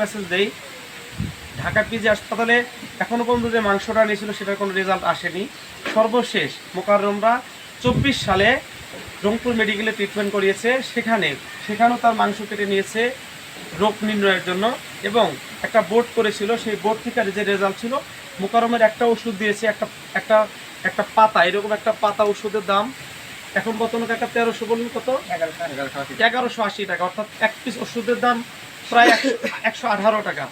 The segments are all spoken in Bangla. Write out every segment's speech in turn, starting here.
মেসেজ দেই। ঢাকা পিজি হাসপাতালে এখনও পর্যন্ত যে মাংসটা নিয়েছিল সেটার কোনো রেজাল্ট আসেনি। সর্বশেষ মোকাররমরা চব্বিশ সালে রংপুর মেডিকেলে ট্রিটমেন্ট করিয়েছে। সেখানে সেখানেও তার মাংস কেটে নিয়েছে রোগ নির্ণয়ের জন্য এবং একটা বোর্ড করেছিল। সেই বোর্ড থেকে যে রেজাল্ট ছিল মোকারমের একটা ওষুধ দিয়েছে একটা একটা একটা পাতা এরকম একটা পাতা ওষুধের দাম এখন বর্তমানে একটা তেরোশো বলুন কত? এগারোশো আশি। টাকা অর্থাৎ এক পিস ওষুধের দাম প্রায় একশো আঠারো টাকা।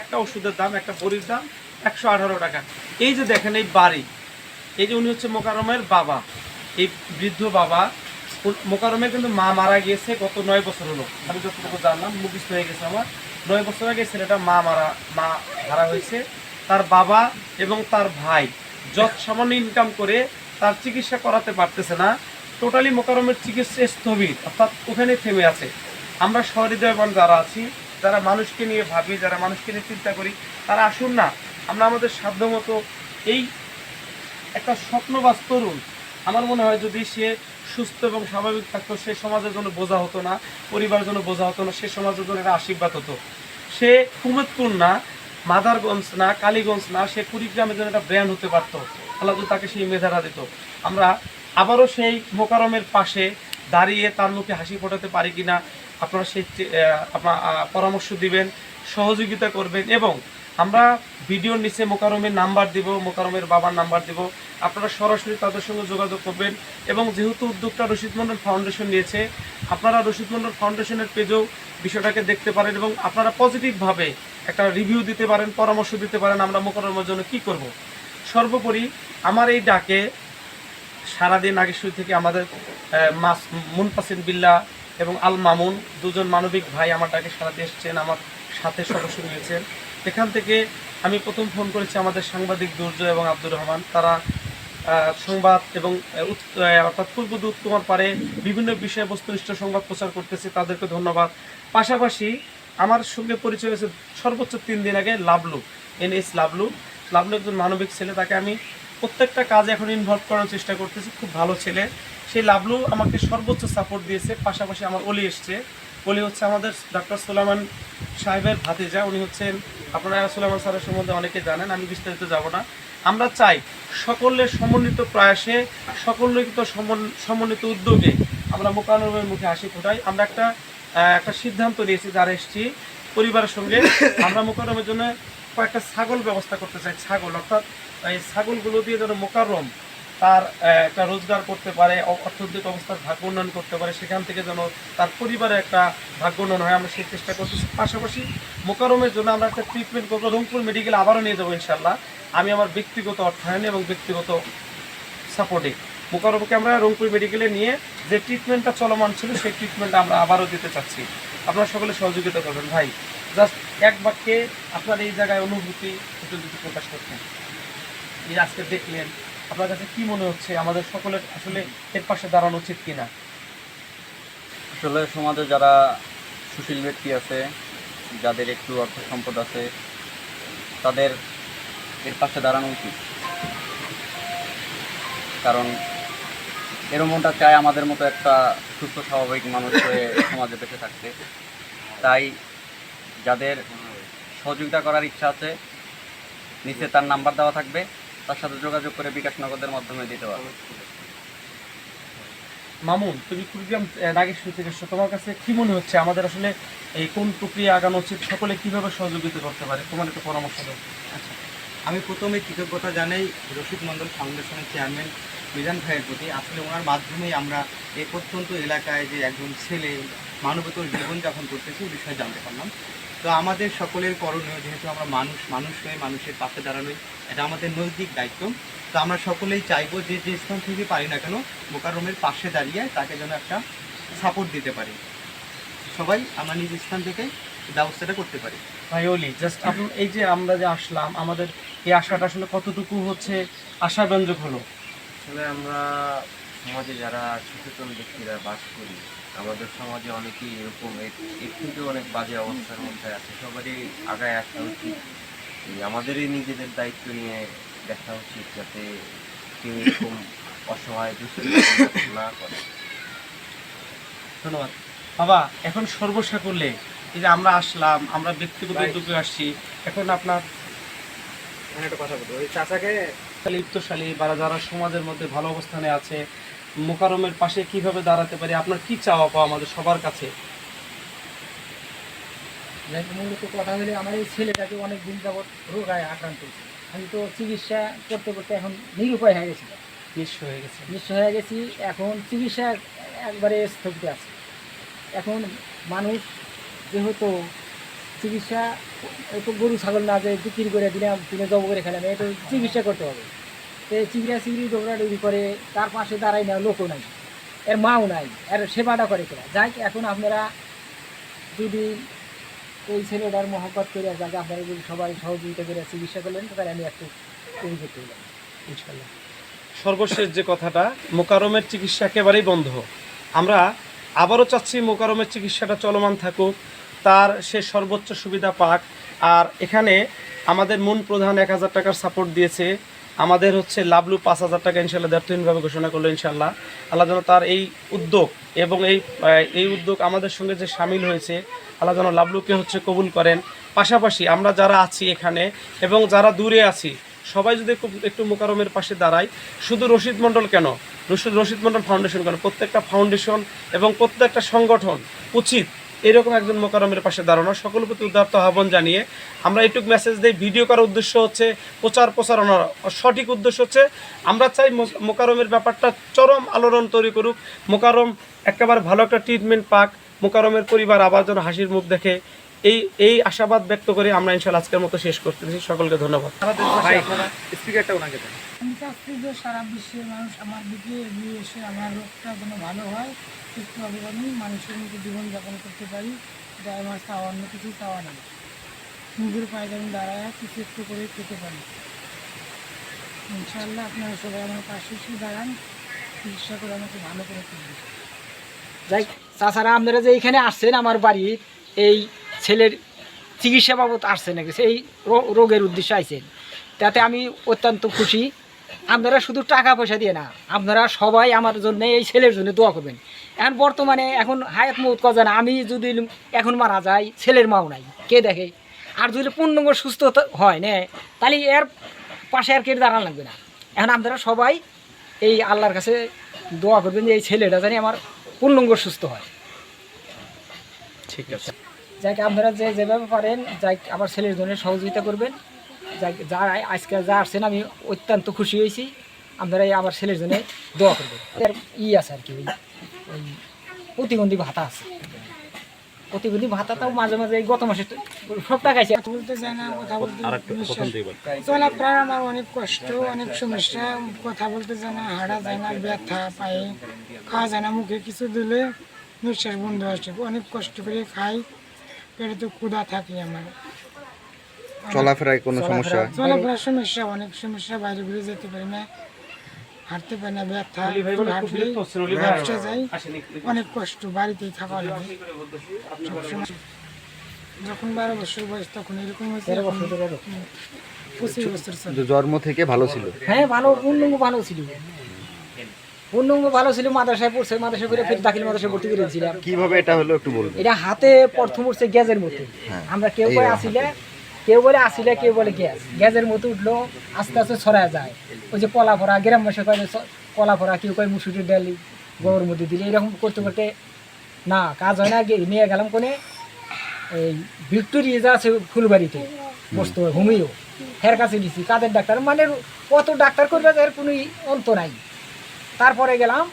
একটা ওষুধের দাম, একটা বড়ির দাম একশো আঠারো টাকা। এই যে দেখেন এই বাড়ি, এই যে উনি হচ্ছে মোকারমের বাবা। এই বৃদ্ধ বাবা মোকারমের কিন্তু মা মারা গিয়েছে গত নয় বছর হলো। আমি যতটুকু জানলাম মুখিস্ত হয়ে গেছে আমার। নয় বছর আগে ছেলেটা মা মারা মা হারা হয়েছে। তার বাবা এবং তার ভাই যত সামান্য ইনকাম করে তার চিকিৎসা করাতে পারতেছে না। টোটালি মোকারমের চিকিৎসা স্থবির, অর্থাৎ ওখানে থেমে আছে। আমরা সহৃদয়বান যারা আছি, যারা মানুষকে নিয়ে ভাবি, যারা মানুষকে নিয়ে চিন্তা করি, তারা আসুন না, আমরা আমাদের সাধ্যমতো এই একটা স্বপ্নবাজ তরুণ আমার মনে হয় যদি সে সুস্থ এবং স্বাভাবিক থাকতো, সে সমাজের জন্য বোঝা হতো না, পরিবারের জন্য বোঝা হতো না, সে সমাজের জন্য একটা আশীর্বাদ হতো। সে কুমেদপুর না, মাদারগঞ্জ না, কালীগঞ্জ না, সে কুড়িগ্রামের জন্য একটা ব্র্যান্ড হতে পারতো। আল্লাহ তাকে সেই মেধারা দিত। আমরা আবারও সেই মোকারমের পাশে দাঁড়িয়ে তার মুখে হাসি ফোটাতে পারি কিনা আপনারা সেই আপনার পরামর্শ দিবেন, সহযোগিতা করবেন এবং আমরা ভিডিওর নিচে মোকারমের নাম্বার দিব, মোকারমের বাবার নাম্বার দিব। আপনারা সরাসরি তাদের সঙ্গে যোগাযোগ করবেন এবং যেহেতু উদ্যোগটা রশিদ মন্ডল ফাউন্ডেশন নিয়েছে, আপনারা রশিদ মন্ডল ফাউন্ডেশনের পেজেও বিষয়টাকে দেখতে পারেন এবং আপনারা পজিটিভভাবে একটা রিভিউ দিতে পারেন, পরামর্শ দিতে পারেন আমরা মোকারমের জন্য কি করব। সর্বোপরি আমার এই ডাকে সারাদিন নাগেশ্বরী থেকে আমাদের মাস মুনপাসিন বিল্লা এবং আল মামুন, দুজন মানবিক ভাই আমার ডাকে সারা দেশ চেন, আমার সাথে সদস্য নিয়েছেন এখান থেকে আমি প্রথম ফোন করেছি আমাদের সাংবাদিক দুর্জয় এবং আব্দুর রহমান। তারা সংবাদ এবং অর্থাৎ পূর্ব উত্তমার পারে বিভিন্ন বিষয়বস্তুনিষ্ঠ সংবাদ প্রচার করতেছে। তাদেরকে ধন্যবাদ। পাশাপাশি আমার সঙ্গে পরিচয় হয়েছে সর্বোচ্চ তিন দিন আগে লাভলু এন এস লাভলু লাভলু একজন মানবিক ছেলে। তাকে আমি প্রত্যেকটা কাজে এখন ইনভলভ করার চেষ্টা করতেছি। খুব ভালো ছেলে। সেই লাভলু আমাকে সর্বোচ্চ সাপোর্ট দিয়েছে, পাশাপাশি আমার অলি এসছে। অলি হচ্ছে আমাদের ডক্টর সোলামান সাহেবের ভাতিজা, উনি হচ্ছেন আপনারা সোলামান স্যারের সম্বন্ধে অনেকে জানেন, আমি বিস্তারিত যাব না। আমরা চাই সকলের সমন্বিত প্রয়াসে সকলিত সমন- সমন্বিত উদ্যোগে আমরা মোকানবের মুখে হাসি ফোটাই। আমরা একটা একটা সিদ্ধান্ত নিয়েছি, যারা এসছি পরিবারের সঙ্গে, আমরা মোকারমের জন্য কয়েকটা ছাগল ব্যবস্থা করতে চাই, ছাগল। অর্থাৎ এই ছাগলগুলো দিয়ে যেন মোকাররম তার একটা রোজগার করতে পারে অর্থনৈতিক অবস্থার ভাগ্য উন্নয়ন করতে পারে, সেখান থেকে যেন তার পরিবারে একটা ভাগ্য উন্নয়ন হয়, আমরা সেই চেষ্টা করতেছি পাশাপাশি মোকারমের জন্য আমরা একটা ট্রিটমেন্ট করব, রংপুর মেডিকেল আবারও নিয়ে যাব ইনশাল্লাহ আমি আমার ব্যক্তিগত অর্থায়নে এবং ব্যক্তিগত সাপোর্টে মোকারমকে আমরা রংপুর মেডিকেলে নিয়ে যে ট্রিটমেন্টটা চলমান ছিল, সেই ট্রিটমেন্টটা আমরা আবারও দিতে চাচ্ছি। আপনারা সকলে সহযোগিতা করবেন। ভাই জাস্ট এক বাক্যে আপনার এই জায়গায় অনুভূতি প্রকাশ করতেন। আজকে দেখলেন আপনার কাছে কি মনে হচ্ছে? আমাদের সকলের আসলে এর পাশে দাঁড়ানো উচিত কিনা? আসলে সমাজে যারা সুশীল ব্যক্তি আছে, যাদের একটু অর্থ সম্পদ আছে, তাদের এর পাশে দাঁড়ানো উচিত। কারণ এরকমটা চায় আমাদের মতো একটা সুস্থ, স্বাভাবিক মানুষ হয়ে সমাজে বেঁচে থাকতে। তাই যাদের সহযোগিতা করার ইচ্ছা আছে, নিচে তার নাম্বার দেওয়া থাকবে। তার সাথে যোগাযোগ করে বিকাশ নগদের মাধ্যমে দিতে পারবে। মামুন তুমি কুড়িগ্রাম নাগেশ্বরী থেকে এসছো তোমার কাছে কি মনে হচ্ছে আমাদের আসলে এই কোন প্রক্রিয়া আগানো উচিত সকলে কীভাবে সহযোগিতা করতে পারে? তোমার একটু পরামর্শ দাও। আচ্ছা আমি প্রথমে কৃতজ্ঞতা জানাই রশিদ মণ্ডল ফাউন্ডেশনের চেয়ারম্যান মিজান ভাইয়ের প্রতি। আসলে ওনার মাধ্যমেই আমরা এই প্রত্যন্ত এলাকায় যে একজন ছেলে মানবতর জীবনযাপন করতেছে এই বিষয়ে জানতে পারলাম। তো আমাদের সকলের করণীয় যেহেতু আমরা মানুষ মানুষ হয়ে মানুষের পাশে দাঁড়ানোই এটা আমাদের নৈতিক দায়িত্ব। তো আমরা সকলেই চাইব যে যে স্থান থেকে পারি না কেন মোকারমের পাশে দাঁড়িয়ে তাকে যেন একটা সাপোর্ট দিতে পারি। সবাই আমরা নিজ স্থান থেকে ব্যবস্থাটা করতে পারি। ভাই অলি জাস্ট আপনি এই যে আমরা যে আসলাম আমাদের এই আশাটা আসলে কতটুকু হচ্ছে আশাব্যঞ্জক হলো? আসলে আমরা সমাজে যারা সচেতন ব্যক্তিরা বাস করি আমাদের সমাজে অনেকেই এরকম এর থেকেও অনেক বাজে অবস্থার মধ্যে আছে। সবারই আগায় আসা উচিত। আমাদেরই নিজেদের দায়িত্ব নিয়ে দেখা উচিত যাতে কেউ এরকম অসহায় না করে। ধন্যবাদ। বাবা এখন সর্বসা করলে এই যে আমরা আসলাম আমরা ব্যক্তিগত উদ্যোগে আসছি এখন আপনার একটা কথা বলব। ওই চাচাকে লিপ্তশালী বা যারা সমাজের মধ্যে ভালো অবস্থানে আছে মোকারমের পাশে কীভাবে দাঁড়াতে পারি? আপনার কি চাওয়া পাওয়া আমাদের সবার কাছে? মূলত কথা হলে আমার এই ছেলেটাকে অনেক দিন যাবৎ রোগায় আক্রান্ত আমি তো চিকিৎসা করতে করতে এখন নিরুপায় হয়ে গেছি। নিঃস্ব হয়ে গেছে। নিঃস্ব হয়ে গেছি এখন চিকিৎসা একবারে স্থগিত আছে। এখন মানুষ যেহেতু চিকিৎসা একটু গরু ছাগল না যে বিক্রি করে দিলাম কিনে জব করে খেলাম এটা চিকিৎসা করতে হবে। এই চিকিৎসা চিকিৎসা দৌড়াদৌড়ি করে, তার পাশে দাঁড়াই না, লোকও নাই। এর মাও নাই, এর সেবাটা করে কেনা? যাই এখন আপনারা যদি ওই ছেলেটার মহব্বত করে যাকে, আপনারা যদি সবাই সহযোগিতা করে চিকিৎসা করলেন, তাহলে আমি একটু উপকৃত হলাম ইনশাল্লাহ সর্বশেষ যে কথাটা, মোকারমের চিকিৎসা একেবারেই বন্ধ। আমরা আবারও চাচ্ছি মোকারমের চিকিৎসাটা চলমান থাকুক, তার সে সর্বোচ্চ সুবিধা পাক। আর এখানে আমাদের মূল প্রধান এক হাজার টাকার সাপোর্ট দিয়েছে আমাদের হচ্ছে লাভলু পাঁচ হাজার টাকা ইনশাল্লাহ দ্ব্যর্থহীনভাবে ঘোষণা করল ইনশাল্লাহ। আল্লাহ যেন তার এই উদ্যোগ এবং এই এই উদ্যোগ আমাদের সঙ্গে যে সামিল হয়েছে, আল্লাহ যেন লাভলুকে হচ্ছে কবুল করেন। পাশাপাশি আমরা যারা আছি এখানে এবং যারা দূরে আছি, সবাই যদি একটু মোকারমের পাশে দাঁড়ায়, শুধু রশিদ মণ্ডল কেন? রশিদ রশিদ মণ্ডল ফাউন্ডেশন কেন? প্রত্যেকটা ফাউন্ডেশন এবং প্রত্যেকটা সংগঠন উচিত এরকম একজন মোকারমের পাশে দাঁড়ানো। সকল প্রতি উদার্ত আহ্বান জানিয়ে আমরা এইটুক মেসেজ দিই ভিডিও করার উদ্দেশ্য হচ্ছে, প্রচার প্রচারণার সঠিক উদ্দেশ্য হচ্ছে, আমরা চাই মোকারমের ব্যাপারটা চরম আলোড়ন তৈরি করুক। মোকারম একেবারে ভালো একটা ট্রিটমেন্ট পাক। মোকারমের পরিবার আবার যেন হাসির মুখ দেখে এই এই আশাবাদ ব্যক্ত করে আমরা ইনশাল্লাহ আজকের মতো শেষ করতেছি। সকলকে ধন্যবাদ। স্পিকারটা ওনাকে দেন। আমি চাচ্ছি যে সারা বিশ্বের মানুষ আমার দিকে এগিয়ে এসে আমার রোগটা যেন ভালো হয় সুস্থভাবে আমি মানুষের মতো জীবনযাপন করতে পারি এটা আমার চাওয়া অন্য কিছু চাওয়া নেই। নিজের পায়ে আমি দাঁড়ায় কিছু একটু করে খেতে পারি। ইনশাআল্লাহ আপনারা সবাই আমার পাশে এসে দাঁড়ান চিকিৎসা করে আমাকে ভালো করে তুলবেন। যাই তাছাড়া আপনারা যে এখানে আসছেন আমার বাড়ি এই ছেলের চিকিৎসা বাবদ আসছেন রো- রোগের উদ্দেশ্যে আইছেন তাতে আমি অত্যন্ত খুশি। আপনারা শুধু টাকা পয়সা দিয়ে না, আপনারা সবাই আমার জন্য এই ছেলের জন্য দোয়া করবেন। এখন বর্তমানে এখন হায়াত মৌত কথা না আমি যদি এখন মারা যাই, ছেলের মাও নাই, কে দেখে? আর যদি পূর্ণাঙ্গ সুস্থ হয় না, তাহলে এর পাশে আর কে দাঁড়ান লাগবে না। এখন আপনারা সবাই এই আল্লাহর কাছে দোয়া করবেন যে এই ছেলেটা জানি আমার পূর্ণাঙ্গ সুস্থ হয়। ঠিক আছে। যাই হোক, আপনারা যে যেভাবে পারেন যাই আমার ছেলের জন্য সহযোগিতা করবেন। যাই যা আজকে যা আসছেন আমি অত্যন্ত খুশি হয়েছি। আপনারা এই আমার ছেলের জন্য দোয়া করবেন। এর ই আছে আর কি ওই ওই প্রতিবন্ধী ভাতা আছে। প্রতিবন্ধী ভাতাটাও মাঝে মাঝে এই গত মাসে সব টাকাইছে কথা বলতে চায় না কথা বলতে বিশ্বাস- চলাফেরার আমার অনেক কষ্ট অনেক সমস্যা। কথা বলতে যায় না হাঁটা যায় না ব্যথা পায়ে খাওয়া যায় না মুখে কিছু দিলে নিঃশ্বাস বন্ধ আসে অনেক কষ্ট করে খাই। পেটে তো ক্ষুধা থাকি আমার। চলাফেরায় কোনো সমস্যা? চলাফেরার সমস্যা অনেক সমস্যা বাইরে বেরিয়ে যেতে পারি না। হাঁটতে পারি না ব্যথা অলি ভাই একটু বলে খুব হাঁটলেই বিরক্ত হচ্ছেন, অলি ভাই। বসে যাই। অনেক কষ্ট বাড়িতেই থাকা লাগে। সবসময় যখন বারো বছর বয়স তখন এরকম হয়েছে। পঁচিশ বছর জন্ম থেকে ভালো ছিল। হ্যাঁ ভালো পূর্ণাঙ্গ ভালো ছিল। পূর্ণাঙ্গ ভালো ছিল মাদ্রাসায় পড়ছে মাদ্রাসায় করে ফের দাখিল মাদ্রাসায় ভর্তি করে দিয়েছিলাম। কীভাবে এটা হলো একটু বলবেন? এটা হাতে প্রথম উঠছে গ্যাসের মতো। হ্যাঁ, আমরা কেউ রকম। আসিলে কেউ বলে আসিলে কেউ বলে গ্যাস। গ্যাসের মতো উঠল আস্তে আস্তে ছড়ায় যায়। ওই যে কলা ভরা গ্রাম মাসে কয় কলা ভরা কেউ কয় মুসুরির ডালি গরুর মধ্যে দিলে। এরকম করতে করতে না কাজ হয় না নিয়ে গেলাম কোনে এই ভিক্টোরিয়া যা আছে ফুলবাড়িতে বসতো হোমিও। হের কাছে দিছি কাদের ডাক্তার? মানে কত ডাক্তার করবে এর কোনো অন্ত নাই। তারপরে গেলাম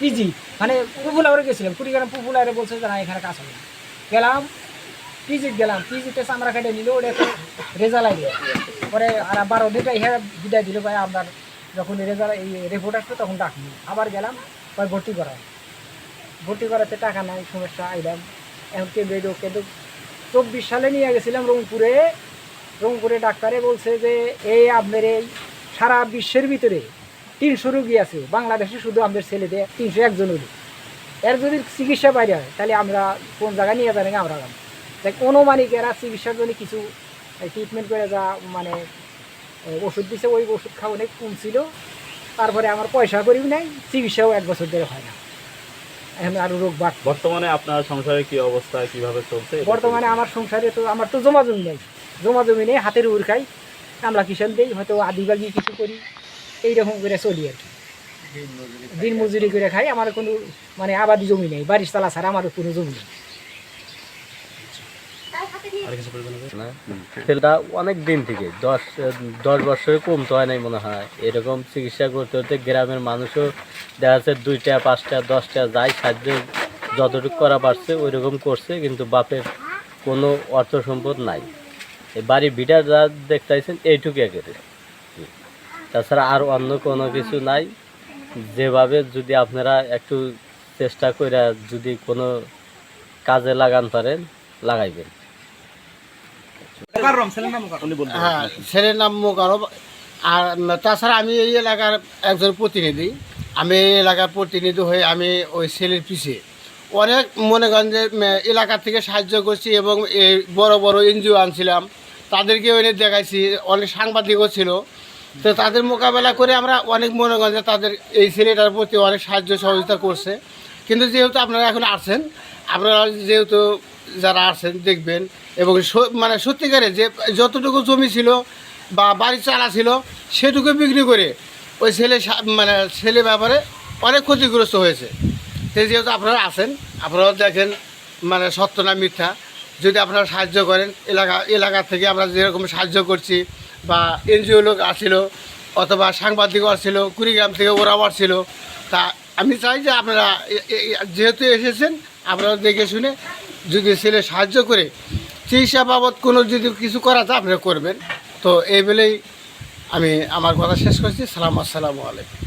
পিজি মানে পুপুলারে গেছিলাম। কুড়িগ্রাম পুপুলারে বলছে যে, না, এখানে কাজ হবে। গেলাম পিজিত গেলাম। পিজিতে চামড়া কেটে নিল, ওটা তো রেজাল্ট আইলে। পরে আর বারো দিনটা ইহা বিদায় দিল ভাই আপনার যখন রেজাল্ট এই রিপোর্ট আসবে তখন ডাকনি আবার গেলাম, ভাই, ভর্তি করা ভর্তি করাতে টাকা নাই, সমস্যা, আইলাম। এখন কে বেডো কিন্তু চব্বিশ সালে নিয়ে গেছিলাম রংপুরে। রংপুরে ডাক্তারে বলছে যে, এই আপনার এই সারা বিশ্বের ভিতরে তিনশো রুগী আছে। বাংলাদেশে শুধু আমাদের ছেলেদের তিনশো একজন রুগী। এর যদি চিকিৎসা বাইরে হয় তাহলে আমরা কোন জায়গায় নিয়ে যাবেন আমরা দেখ অনুমানিক এরা চিকিৎসার জন্য কিছু ট্রিটমেন্ট করে যা মানে ওষুধ দিছে ওই ওষুধ খাওয়া অনেক কমছিল তারপরে আমার পয়সা করিও নাই চিকিৎসাও এক বছর ধরে হয় না। এখন আরও রোগ বাড় বর্তমানে আপনার সংসারে কি অবস্থা কীভাবে চলছে? বর্তমানে আমার সংসারে তো আমার তো জমা জমি নেই। জমা জমি নেই হাতের উর খাই। আমরা কিষান দিই হয়তো আদিবাগি কিছু করি। এইরকম করে চলি আর কি। দিন মজুরি করে খাই আমার কোনো মানে আবাদি জমি নেই বাড়ির চালা ছাড়া আমার কোনো জমি নেই? ছেলেটা অনেক দিন থেকে দশ দশ বছরের কম তো হয় নাই মনে হয়। এরকম চিকিৎসা করতে করতে গ্রামের মানুষও দেখা যাচ্ছে দুইটা পাঁচটা দশটা যাই সাহায্য যতটুকু করা পারছে ওই রকম করছে কিন্তু বাপের কোনো অর্থ সম্পদ নাই। এই বাড়ি ভিটা যা দেখতেছেন এইটুকু একেবারে। তাছাড়া আর অন্য কোনো কিছু নাই। যেভাবে যদি আপনারা একটু চেষ্টা করে যদি কোনো কাজে লাগান পারেন লাগাইবেন। মোকাররম ছেলের নাম বলবেন হ্যাঁ ছেলের নাম মোকারব আর তাছাড়া আমি এই এলাকার একজন প্রতিনিধি। আমি এই এলাকার প্রতিনিধি হয়ে আমি ওই ছেলের পিছিয়ে অনেক মনে করেন যে উম, এলাকা থেকে সাহায্য করছি এবং এই বড় বড় এনজিও আনছিলাম। তাদেরকে এনে দেখাইছি। অনেক সাংবাদিকও ছিল। তো তাদের মোকাবেলা করে আমরা অনেক মনে করেন যে তাদের এই ছেলেটার প্রতি অনেক সাহায্য সহযোগিতা করছে। কিন্তু যেহেতু আপনারা এখন আছেন আপনারা যেহেতু যারা আছেন দেখবেন এবং মানে সত্যিকারে যে যতটুকু জমি ছিল বা বাড়ির চালা ছিল সেটুকু বিক্রি করে ওই ছেলে মানে ছেলে ব্যাপারে অনেক ক্ষতিগ্রস্ত হয়েছে। তো যেহেতু আপনারা আছেন আপনারা দেখেন মানে সত্য না মিথ্যা। যদি আপনারা সাহায্য করেন, এলাকা এলাকা থেকে আমরা যেরকম সাহায্য করছি বা এনজিও লোক আসছিল অথবা সাংবাদিকও আসছিল, কুড়িগ্রাম থেকে ওরাও আসছিল। তা আমি চাই যে আপনারা যেহেতু এসেছেন, আপনারা দেখে শুনে যদি ছেলে সাহায্য করে, চিকিৎসা বাবদ কোনো যদি কিছু করা যায়, আপনারা করবেন। তো এই বলেই আমি আমার কথা শেষ করছি। সালাম, আসসালামু আলাইকুম।